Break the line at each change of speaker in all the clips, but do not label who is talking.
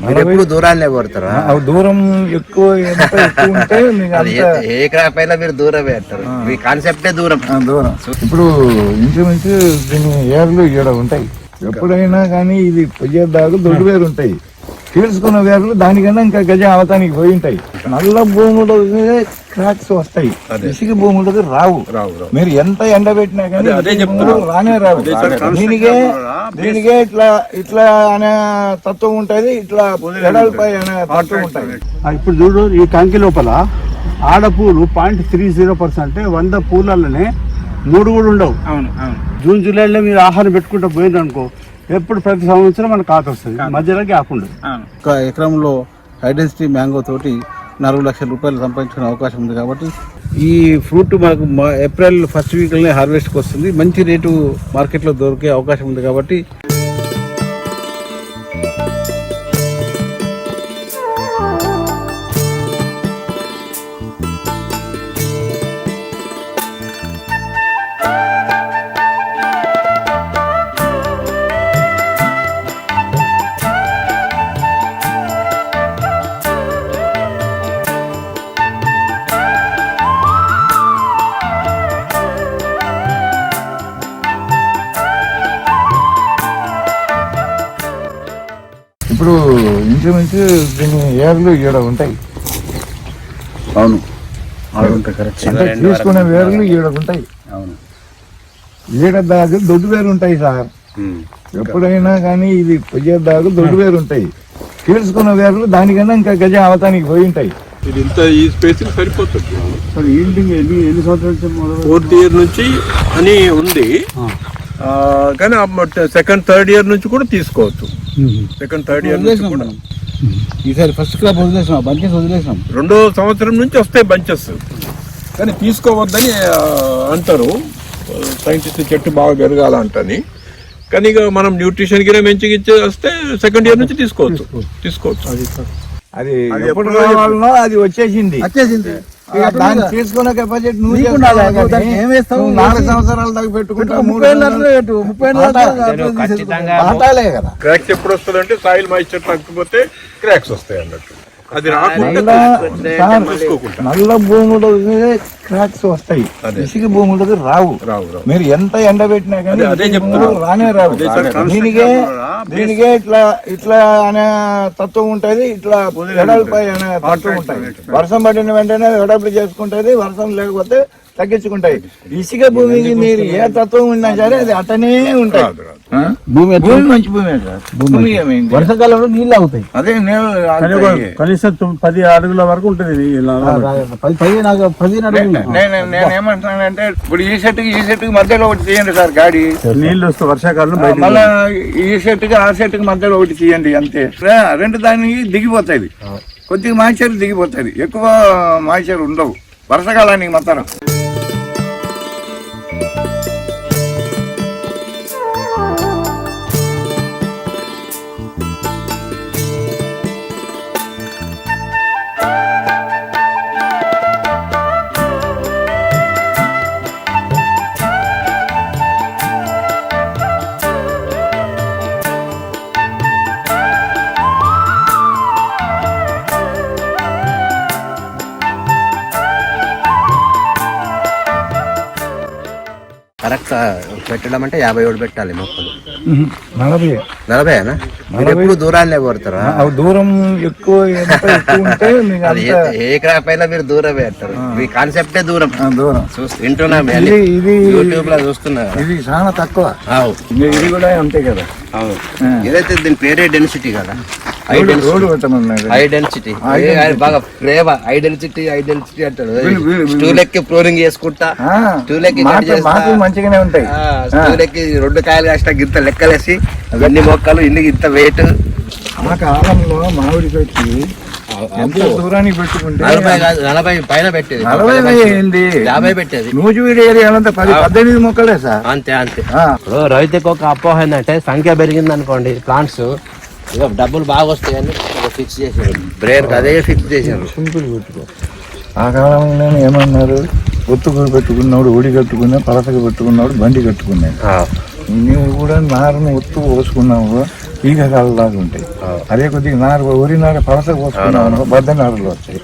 మీరు కొడతారా
ఆ దూరం ఎక్కువ ఉంటే
ఏ- క్రాప్ అయినా మీరు దూరమే అంటారు. మీ కాన్సెప్టే దూరం.
దూరం. ఇప్పుడు ఇంచుమించు దీని ఏర్లు ఈడ ఉంటాయి. ఎప్పుడైనా కానీ ఇది పొయ్యే దాకా దొడ్డు వేరు ఉంటాయి. చీల్చుకున్న వేర్లు దానికన్నా ఇంకా గజం అవతానికి పోయి ఉంటాయి. నల్ల భూములు క్రాక్స్ వస్తాయి. ఇసుక భూములకు రావు.
రావు
మీరు ఎంత ఎండబెట్టినా కానీ
అదే
ఇసుక
చెప్తున్నా.
భూములు రానే రావు. దీనికే దీనికే ఇట్లా ఇట్లా అనే తత్వం ఉంటది ఇట్లా ఎడల్పై అనే తత్వం ఉంటుంది.
ఇప్పుడు చూడు ఈ కంకి లోపల ఆడపూలు పాయింట్ త్రీ జీరో పర్సెంట్ వంద పూలలోనే మూడు కూడా ఉండవు.
అవును అవును.
జూన్ జూలైలో మీరు ఆహారం పెట్టుకుంటూ పోయింది అనుకో ఎప్పుడు ప్రతి సంవత్సరం మనకు కాత వస్తుంది. మధ్యలో గ్యాప్ ఉండదు.
ఒక ఎకరంలో హైడెన్సిటీ మ్యాంగో తోటి నాలుగు లక్షల రూపాయలు సంపాదించుకునే అవకాశం ఉంది కాబట్టి ఈ ఫ్రూట్ మనకు మా- ఏప్రిల్ ఫస్ట్ వీక్లోనే హార్వెస్ట్కి వస్తుంది. మంచి రేటు మార్కెట్లో దొరికే అవకాశం ఉంది కాబట్టి
ఇప్పుడు ఇంచుమించు దీని ఏర్లు ఈడ ఉంటాయి.
అవును.
అంటే తీసుకునే వేర్లు ఈడ ఉంటాయి.
అవును.
ఈడ దాకా దొడ్డు వేరు ఉంటాయి సార్. ఎప్పుడైనా కానీ ఇది పొయ్యే దాకా దొడ్డు వేరు ఉంటాయి. చీల్చుకున్న వేర్లు దానికన్నా ఇంకా గజం అవతానికి పోయి ఉంటాయి.
ఇది ఇంత ఈ స్పేస్ సరిపోతుంది.
సార్ ఏంటి ఎన్ని ఎన్ని సంవత్సరాల నుంచి మొదలు
ఫోర్త్ ఇయర్ నుంచి అని ఉంది. ఆ, కానీ సెకండ్ థర్డ్ ఇయర్ నుంచి కూడా తీసుకోవచ్చు. సెకండ్ థర్డ్ ఇయర్ నుంచి కూడా.
ఈసారి ఫస్ట్ క్లాప్ వదిలేసినాం బంచెస్ వదిలేసినాం.
రెండో సంవత్సరం నుంచి వస్తాయి బంచెస్. కానీ తీసుకోవద్దని అంటారు. సైంటిస్ట్ చెట్టు బాగా పెరగాలంటని. కానీ ఇక మనం న్యూట్రిషన్ గిరే మంచిగా ఇచ్చే వస్తే సెకండ్ ఇయర్ నుంచి తీసుకోవచ్చు. తీసుకోవచ్చు.
అది
అది
ఎప్పుడు
ఎప్పుడో
రావాలనో అది వచ్చేసింది.
వచ్చేసింది.
దాన్ని తీసుకున్న కెపాసిటీ నువ్వు
నీకు
చేస్తావు
ఉండాలి.
కానీ
దానికి ఏం వేస్తావు?
నువ్వు నాలుగు సంవత్సరాల దాకా పెట్టుకుంటా
ముప్పై
కదా
క్రాక్స్ ఎప్పుడు వస్తుంది అంటే సాయిల్ మాయిశ్చర్ తగ్గిపోతే క్రాక్స్ వస్తాయి అన్నట్టు అది రాకుండా
నల్ల భూములు క్రాక్స్ వస్తాయి. ఇసుక భూములకు రావు. మీరు ఎంత కానీ ఇసుక
చెప్తున్నా.
భూములు రానే రావు. దీనికే దీనికే ఇట్లా ఇట్లా అనే తత్వం ఉంటది ఇట్లా ఎడల్పై అనే తత్వం ఉంటది వర్షం పడిన వెంటనే వెడల్పు చేసుకుంటది వర్షం లేకపోతే తగ్గించుకుంటాయి. ఇసుక భూమికి మీరు ఏ తత్వం ఉన్నా సరే అది అతనే ఉంటాయి?
భూమి
భూమి మంచి భూమి సార్ భూమి
వర్షాకాలంలో నీళ్ళు అవుతాయి
అదే నేను
కనీసం పది అడుగుల వరకు ఉంటుంది ఇది ఇలా
పది పదిహేను అడుగు- పదిహేను అడుగులు.
నేను నేను ఏమంటున్నానంటే ఇప్పుడు ఈ చెట్టుకి ఈ చెట్టుకి మధ్యలో ఒకటి తీయండి సార్ గాడి.
నీళ్ళు వస్తే బయట
మళ్ళా ఈ చెట్టుకి ఆ చెట్టుకి మధ్యలో ఒకటి తీయండి అంతే. రెండు దానికి దిగిపోతాయి. కొద్దిగా మాయిశ్చర్ దిగిపోతుంది ఎక్కువ మాయిశ్చర్ ఉండవు. వర్షాకాలానికి మాత్రం.
కరెక్ట్ పెట్టడం అంటే యాభై ఏడు పెట్టాలి మొక్కలు.
నలభై.
నలభైనా మీరు ఎప్పుడు దూరాన్నే కొడతారా
ఆ దూరం ఎక్కువ
ఏ- క్రాప్ అయినా మీరు దూరమే అంటారు. మీ కాన్సెప్టే దూరం.
దూరం.
చూస్తూ వింటున్నా
ఇది
యూట్యూబ్లో చూస్తున్నా.
ఇది చాలా తక్కువ. ఇది కూడా అంతే కదా.
అవును ఏదైతే దీని పేరే డెన్సిటీ కదా హై
రోడ్డు
డెన్సిటీ
పెట్టమన్నారు
హై డెన్సిటీ బాగా ప్రేమ హై డెన్సిటీ హై డెన్సిటీ అంటాడు.
వీళ్ళు- వీళ్ళు-
స్టూల్ ఎక్కి ఫ్లోరింగ్ చేసుకుంటా.
ఆ,
స్టూల్ ఎక్కి కట్
మాటలు
చేస్తా.
మాటలు మంచిగానే ఉంటాయి.
ఆ, స్టూల్ ఎక్కి రెండు కాయలు కాసిన గింత లెక్కలేసి ఇన్ని మొక్కలు ఇన్ని ఇంత వెయిట్
ఆ కాలంలో మామిడి పెట్టి ఎంత దూరానికి పెట్టుకుంటే
నలభై కాదు నలభై పైన పెట్టేది.
నలభై అయింది
యాభై పెట్టేది.
నూజివీడి ఏరియాలంతా పది పద్దెనిమిది మొక్కలే సార్.
అంతే అంతే. రైతుకు ఒక అపోహ ఏంటంటే సంఖ్య పెరిగింది అనుకోండి ప్లాంట్స్ ఇక డబ్బులు బాగా వస్తాయని ఫిక్స్ చేశారు. బ్రెయిన్ అదే ఫిక్స్ చేశారు.
సింపుల్ పెట్టుకో ఆ కాలంలో ఏమన్నారు? ఒత్తుకు పెట్టుకున్నాడు ఒడి కట్టుకున్నా పలసగా పెట్టుకున్నాడు బండి కట్టుకున్నాడు.
ఆ,
నువ్వు కూడా నారును ఒత్తు పోసుకున్నావు ఈగలాగా ఉంటాయి. అదే కొద్దిగా నార ఊరి నార పలస పోసుకున్నాను బద్ద నారలు వచ్చాయి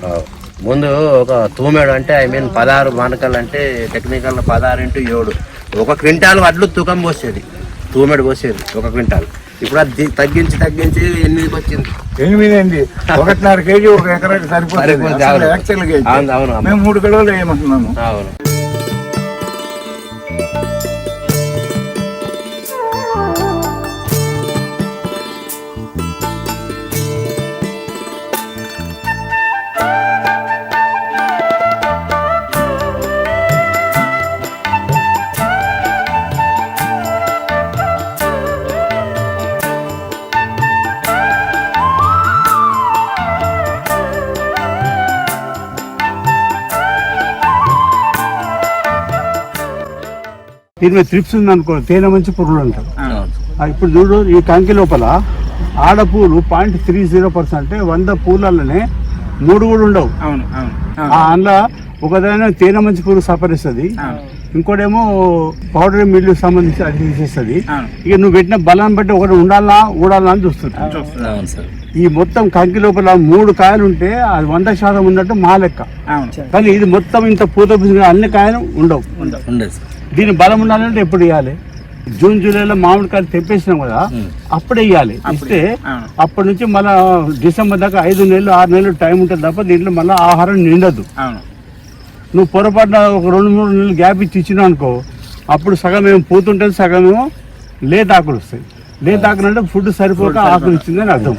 ముందు ఒక తూమెడు అంటే ఐ మీన్ పదహారు మానకాలు అంటే టెక్నికల్ పదహారు ఇంటూ ఏడు. ఒక క్వింటాల్ వడ్లు తూకం పోసేది. తూమెడు పోసేది ఒక క్వింటాల్. ఇప్పుడు అది తగ్గించి తగ్గించి ఎనిమిదికి వచ్చింది.
ఎనిమిది అండి ఒకటిన్నర కేజీ ఒక ఎకరాకి సరిపోతుంది.
అవును.
మేము మూడు కిలోలు వేయమంటున్నాము.
అవును.
దీని మీద త్రిప్స్ ఉంది అనుకో తేనె మంచి పురుగులు అంటారు. ఆ, ఇప్పుడు చూడు ఈ కంకి లోపల ఆడపూలు పాయింట్ త్రీ జీరో పర్సెంట్ అంటే వంద పూలలోనే మూడు కూడా ఉండవు.
అవును అవును.
ఆ అందులో ఒకదాని తేనె మంచి పురుగు సపరిస్తుంది ఇంకోటేమో పౌడర్ మిల్లు సంబంధించి అది తీసేస్తుంది. ఇక నువ్వు పెట్టిన బలాన్ని బట్టి ఒకటి ఉండాలా ఊడాలా అని చూస్తుంది ఈ మొత్తం కంకి లోపల మూడు కాయలు ఉంటే అది వంద శాతం ఉన్నట్టు మా లెక్క.
అవును.
కానీ ఇది మొత్తం ఇంత పూత పూసిన అన్ని కాయలు ఉండవు
ఉండదు సార్.
దీని బలం ఉండాలంటే ఎప్పుడు ఇవ్వాలి జూన్ జూలైలో మామిడికాయలు తెప్పేసినాం కదా అప్పుడే ఇవ్వాలి ఇస్తే. అప్పటి నుంచి మళ్ళా డిసెంబర్ దాకా ఐదు నెలలు ఆరు నెలలు టైం ఉంటుంది తప్ప దీంట్లో మళ్ళీ ఆహారం నిండదు. నువ్వు పొరపాటున ఒక రెండు మూడు నెలలు గ్యాప్ ఇచ్చి ఇచ్చినావు అనుకో అప్పుడు సగం ఏమో పూతుంటుంది సగం ఏమో లేత ఆకులు వస్తాయి. లేత ఆకులు అంటే ఫుడ్ సరిపోక ఆకులు ఇచ్చిందని అర్థం.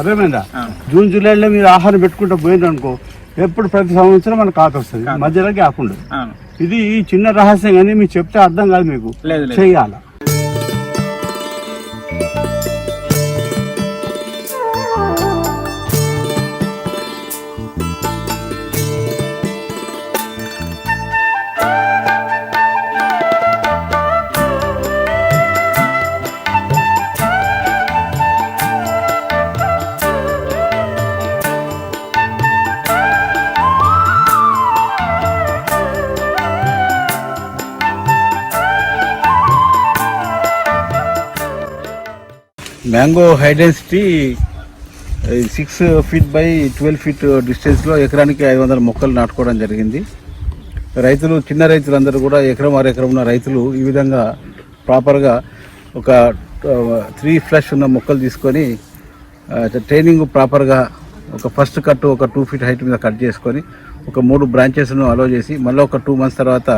అర్థమైందా? జూన్ జూలైలో మీరు ఆహారం పెట్టుకుంటూ పోయింది అనుకో ఎప్పుడు ప్రతి సంవత్సరం మనకు ఆకు వస్తుంది మధ్యలో గ్యాప్ ఉండదు.
అవును.
ఇది చిన్న రహస్యం కానీ మీకు చెప్తే అర్థం కాదు మీకు.
లేదు
mango high density six feet by twelve feet డిస్టెన్స్లో ఎకరానికి ఐదు వందల మొక్కలు నాటుకోవడం జరిగింది. రైతులు చిన్న రైతులందరూ కూడా ఎకరం ఆరు ఎకరం ఉన్న రైతులు ఈ విధంగా ప్రాపర్గా ఒక త్రీ ఫ్లష్ ఉన్న మొక్కలు తీసుకొని ట్రైనింగ్ ప్రాపర్గా ఒక ఫస్ట్ కట్ ఒక టూ ఫీట్ హైట్ మీద కట్ చేసుకొని ఒక మూడు బ్రాంచెస్ను అలో చేసి మళ్ళీ ఒక టూ మంత్స్ తర్వాత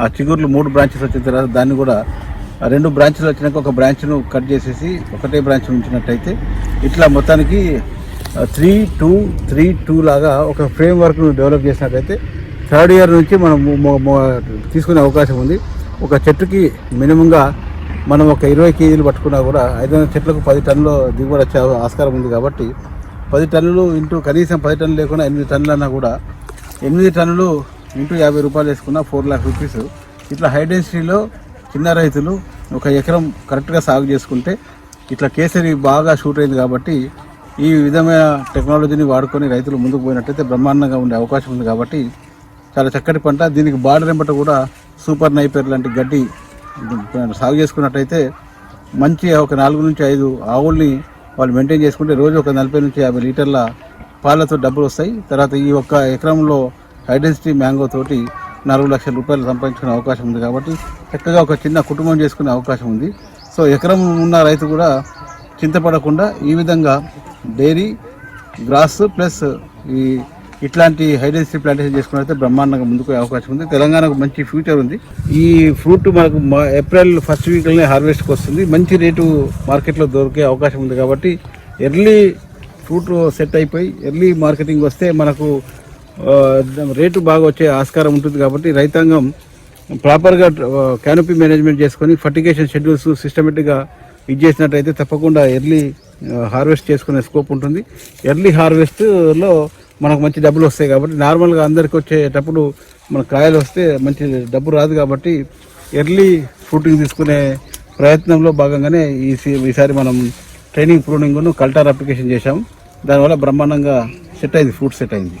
ఆ చిగుర్లు మూడు బ్రాంచెస్ వచ్చిన తర్వాత దాన్ని కూడా రెండు బ్రాంచ్లు వచ్చినాక ఒక బ్రాంచ్ను కట్ చేసేసి ఒకటే బ్రాంచ్ ఉంచినట్టయితే ఇట్లా మొత్తానికి త్రీ టూ త్రీ టూ లాగా ఒక ఫ్రేమ్ వర్క్ను డెవలప్ చేసినట్టయితే థర్డ్ ఇయర్ నుంచి మనం తీసుకునే అవకాశం ఉంది. ఒక చెట్టుకి మినిమంగా మనం ఒక ఇరవై కేజీలు పట్టుకున్నా కూడా ఐదు వందల చెట్లకు పది టన్నులు దిగుబడి వచ్చే ఆస్కారం ఉంది కాబట్టి పది టన్నులు ఇంటూ కనీసం పది టన్నులు లేకుండా ఎనిమిది టన్నులన్నా కూడా ఎనిమిది టన్నులు ఇంటూ యాభై రూపాయలు వేసుకున్న ఫోర్ ల్యాక్ రూపీస్. ఇట్లా హై డెన్సిటీలో చిన్న రైతులు ఒక ఎకరం కరెక్ట్గా సాగు చేసుకుంటే ఇట్లా కేసరి బాగా షూట్ అయింది కాబట్టి ఈ విధమైన టెక్నాలజీని వాడుకొని రైతులు ముందుకు పోయినట్టయితే బ్రహ్మాండంగా ఉండే అవకాశం ఉంది కాబట్టి చాలా చక్కటి పంట. దీనికి బార్డర్ కూడా సూపర్ నైపర్ లాంటి గడ్డి సాగు చేసుకున్నట్టయితే మంచి ఒక నాలుగు నుంచి ఐదు ఆవుల్ని వాళ్ళు మెయింటైన్ చేసుకుంటే రోజు ఒక నలభై నుంచి యాభై లీటర్ల పాలతో డబ్బులు వస్తాయి. తర్వాత ఈ ఒక్క ఎకరంలో హైడెన్సిటీ మ్యాంగో తోటి నాలుగు లక్షల రూపాయలు సంపాదించుకునే అవకాశం ఉంది కాబట్టి చక్కగా ఒక చిన్న కుటుంబం చేసుకునే అవకాశం ఉంది. సో ఎకరం ఉన్న రైతు కూడా చింతపడకుండా ఈ విధంగా డైరీ గ్రాస్ ప్లస్ ఈ ఇట్లాంటి హైడెన్సిటీ ప్లాంటేషన్ చేసుకున్నైతే బ్రహ్మాండంగా ముందుకు అవకాశం ఉంది. తెలంగాణకు మంచి ఫ్యూచర్ ఉంది. ఈ ఫ్రూట్ మనకు ఏప్రిల్ ఫస్ట్ వీక్లోనే హార్వెస్ట్కి వస్తుంది. మంచి రేటు మార్కెట్లో దొరికే అవకాశం ఉంది కాబట్టి ఎర్లీ ఫ్రూట్ సెట్ అయిపోయి ఎర్లీ మార్కెటింగ్ వస్తే మనకు రేటు బాగా వచ్చే ఆస్కారం ఉంటుంది కాబట్టి రైతాంగం ప్రాపర్గా క్యానోపీ మేనేజ్మెంట్ చేసుకొని ఫర్టిగేషన్ షెడ్యూల్స్ సిస్టమేటిక్గా ఇది చేసినట్టయితే తప్పకుండా ఎర్లీ హార్వెస్ట్ చేసుకునే స్కోప్ ఉంటుంది. ఎర్లీ హార్వెస్ట్లో మనకు మంచి డబ్బులు వస్తాయి కాబట్టి నార్మల్గా అందరికి వచ్చేటప్పుడు మన కాయలు వస్తే మంచి డబ్బు రాదు కాబట్టి ఎర్లీ ఫ్రూటింగ్ తీసుకునే ప్రయత్నంలో భాగంగానే ఈ ఈసారి మనం ట్రైనింగ్ ప్రూనింగ్ను కల్టార్ అప్లికేషన్ చేశాం. దానివల్ల బ్రహ్మాండంగా సెట్ అయింది ఫ్రూట్ సెట్ అయింది.